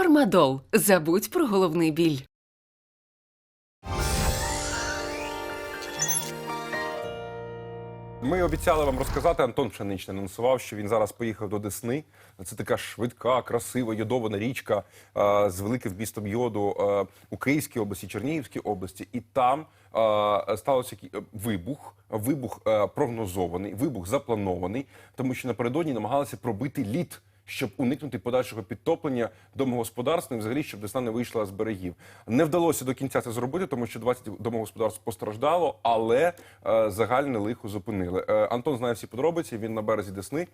Фармадол. Забудь про головний біль. Ми обіцяли вам розказати. Антон Пшеничний анонсував, що він зараз поїхав до Десни. Це така швидка, красива, йодована річка е, з великим вмістом йоду е, у Київській області, Чернігівській області, і там е, е, вибух. Вибух е, прогнозований, вибух запланований, тому що напередодні намагалися пробити лід щоб уникнути подальшого підтоплення домогосподарств і взагалі, щоб Десна не вийшла з берегів. Не вдалося до кінця це зробити, тому що 20 домогосподарств постраждало, але е, загальне лихо зупинили. Е, Антон знає всі подробиці. Він на березі Десни.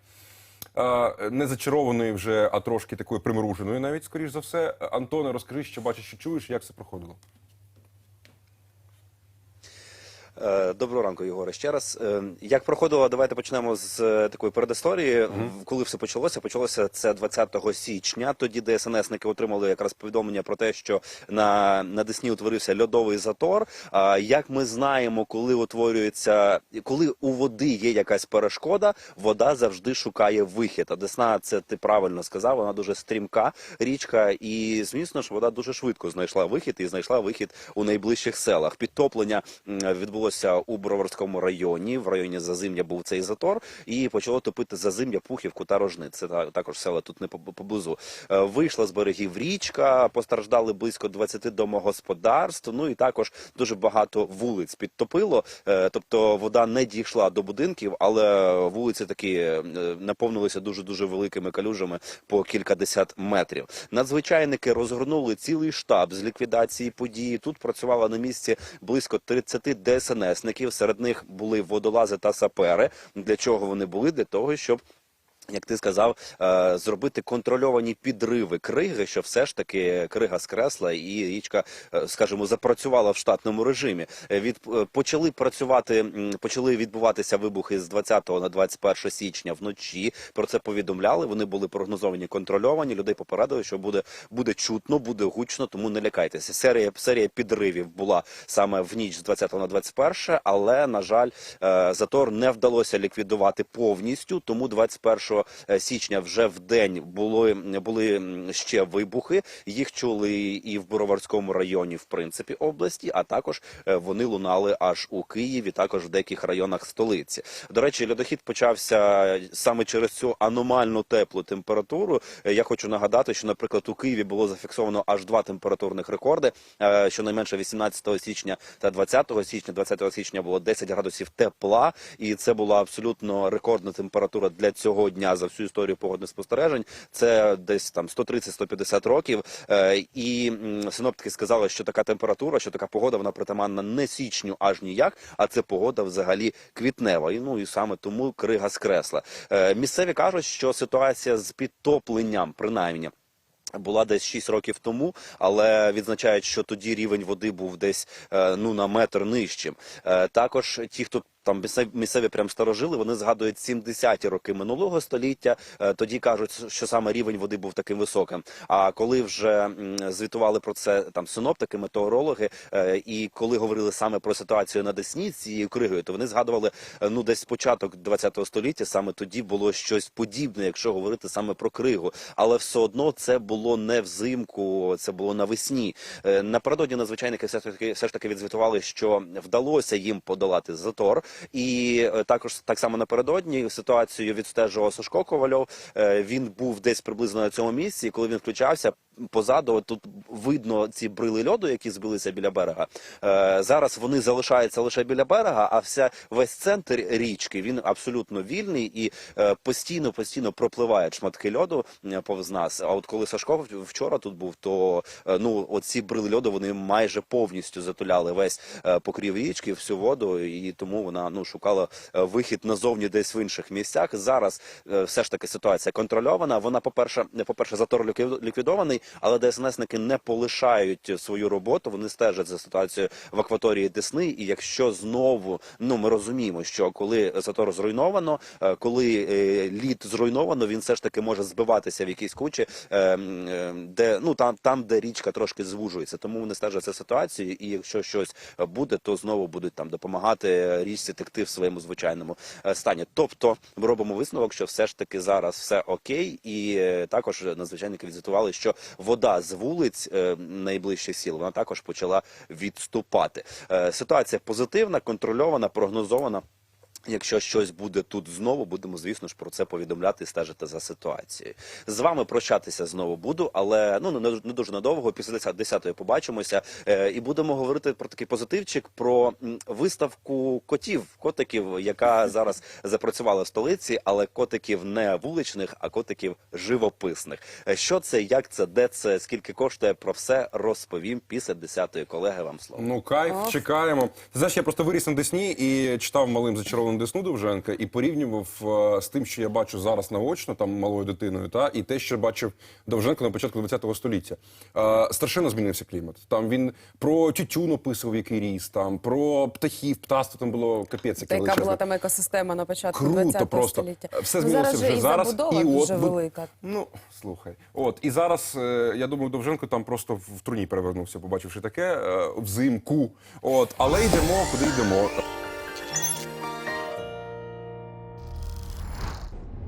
Е, не зачарованої вже, а трошки такої примруженої, навіть скоріш за все. Антоне, розкажи, що бачиш, що чуєш, як це проходило. Е, Доброго ранку, Єгоре. Ще раз. Е, Як проходило, давайте почнемо з е, такої передісторії. Коли все почалося? Почалося це 20 січня. Тоді ДСНСники отримали якраз повідомлення про те, що на, на Десні утворився льодовий затор. А як ми знаємо, коли утворюється, коли у води є якась перешкода, вода завжди шукає вихід. А Десна, це ти правильно сказав, вона дуже стрімка річка, і звісно ж, вода дуже швидко знайшла вихід і знайшла вихід у найближчих селах. Підтоплення м, відбулося у Броварському районі. В районі Зазим'я був цей затор, і почало топити Зазим'я, Пухівку та Рожни. Це та- також села тут не поб- поблизу. Е, Вийшла з берегів річка, постраждали близько 20 домогосподарств. Ну і також дуже багато вулиць підтопило. Е, Тобто вода не дійшла до будинків, але вулиці такі е, наповнилися дуже дуже великими калюжами по кількадесят метрів. Надзвичайники розгорнули цілий штаб з ліквідації події. Тут працювало на місці близько 30 ДСНСників. Серед них були водолази та сапери. Для чого вони були? Для того, щоб як ти сказав, е, зробити контрольовані підриви криги, що все ж таки крига скресла і річка, е, скажімо, запрацювала в штатному режимі. Е, Від почали працювати, почали відбуватися вибухи з 20 на 21 січня вночі. Про це повідомляли. Вони були прогнозовані, контрольовані. Людей попередили, що буде буде чутно, буде гучно, тому не лякайтеся. Серія серія підривів була саме в ніч з 20 на 21, але на жаль, затор не вдалося ліквідувати повністю. Тому 21 січня вже в день були були ще вибухи. Їх чули і в Бороварському районі, в принципі, області, а також е, вони лунали аж у Києві, також в деяких районах столиці. До речі, льодохід почався саме через цю аномально теплу температуру. Е, Я хочу нагадати, що, наприклад, у Києві було зафіксовано аж два температурних рекорди. Е, Щонайменше 18 січня та 20 січня. 20 січня було 10 градусів тепла, і це була абсолютно рекордна температура для цього дня за всю історію погодних спостережень. Це десь там 130-150 років. Е, І синоптики сказали, що така температура, що така погода, вона притаманна не січню аж ніяк, а це погода взагалі квітнева. І ну і саме тому крига скресла. Е, Місцеві кажуть, що ситуація з підтопленням, принаймні. Була десь 6 років тому, але відзначають, що тоді рівень води був десь е, ну на метр нижчим. Також ті, хто там місцеві, прям старожили, вони згадують 70-ті роки минулого століття. Е, Тоді кажуть, що саме рівень води був таким високим. А коли вже звітували про це там синоптики, метеорологи, е, і коли говорили саме про ситуацію на Десні цією кригою, то вони згадували е, ну десь початок 20 століття. Саме тоді було щось подібне, якщо говорити саме про кригу. Але все одно це було не взимку, це було навесні. Напередодні надзвичайники все ж таки все ж таки відзвітували, що вдалося їм подолати затор. І е, також так само напередодні ситуацію відстежував Сашко Ковальов. Е, Він був десь приблизно на цьому місці. і Коли він включався, позаду тут видно ці брили льоду, які збилися біля берега. Е, Зараз вони залишаються лише біля берега, а вся весь центр річки він абсолютно вільний і е, постійно постійно пропливають шматки льоду е, повз нас. А от коли Сашко вчора тут був, то ну оці брили льоду вони майже повністю затуляли весь покрів річки, всю воду, і тому вона ну шукала вихід назовні десь в інших місцях. Зараз все ж таки ситуація контрольована. Вона, по перше, по перше, затор ліквідований, але ДСНСники не полишають свою роботу. Вони стежать за ситуацією в акваторії Десни. І якщо знову ну ми розуміємо, що коли затор зруйновано, е, коли е, лід зруйновано, він все ж таки може збиватися в якісь кучі, е, де ну там, там, де річка трошки звужується. Тому вони стежать за ситуацією, і якщо щось буде, то знову будуть там допомагати річці текти в своєму звичайному стані. Тобто ми робимо висновок, що все ж таки зараз все окей, і також надзвичайники відзвітували, що вода з вулиць е, найближчих сіл вона також почала відступати. Е, Ситуація позитивна, контрольована, прогнозована. Якщо щось буде тут знову, будемо, звісно ж, про це повідомляти і стежити за ситуацією. З вами прощатися знову буду, але ну не, не дуже надовго. Після 10-ї побачимося е, і будемо говорити про такий позитивчик, про виставку котів, котиків, яка зараз запрацювала в столиці, але котиків не вуличних, а котиків живописних. Е, Що це, як це, де це, скільки коштує, про все розповім після 10-ї. Колеги, вам слово. Ну, кайф, чекаємо. Знаєш, я просто виріс на Десні і читав малим зачаровану Десну Довженка і порівнював е, з тим, що я бачу зараз наочно, там малою дитиною, та і те, що бачив Довженко на початку ХХ століття. Е, страшенно змінився клімат. Там він про тютюн описував, який ріс, там про птахів, птаство там було капець, яке Та яка величезне. була там екосистема на початку Круто 20 просто. століття. Все Ну, змінилося зараз вже же і зараз. забудова і дуже от, ви- велика. Ну, слухай. От, і зараз, е, я думаю, Довженко там просто в труні перевернувся, побачивши таке, е, взимку. От, але йдемо, куди йдемо.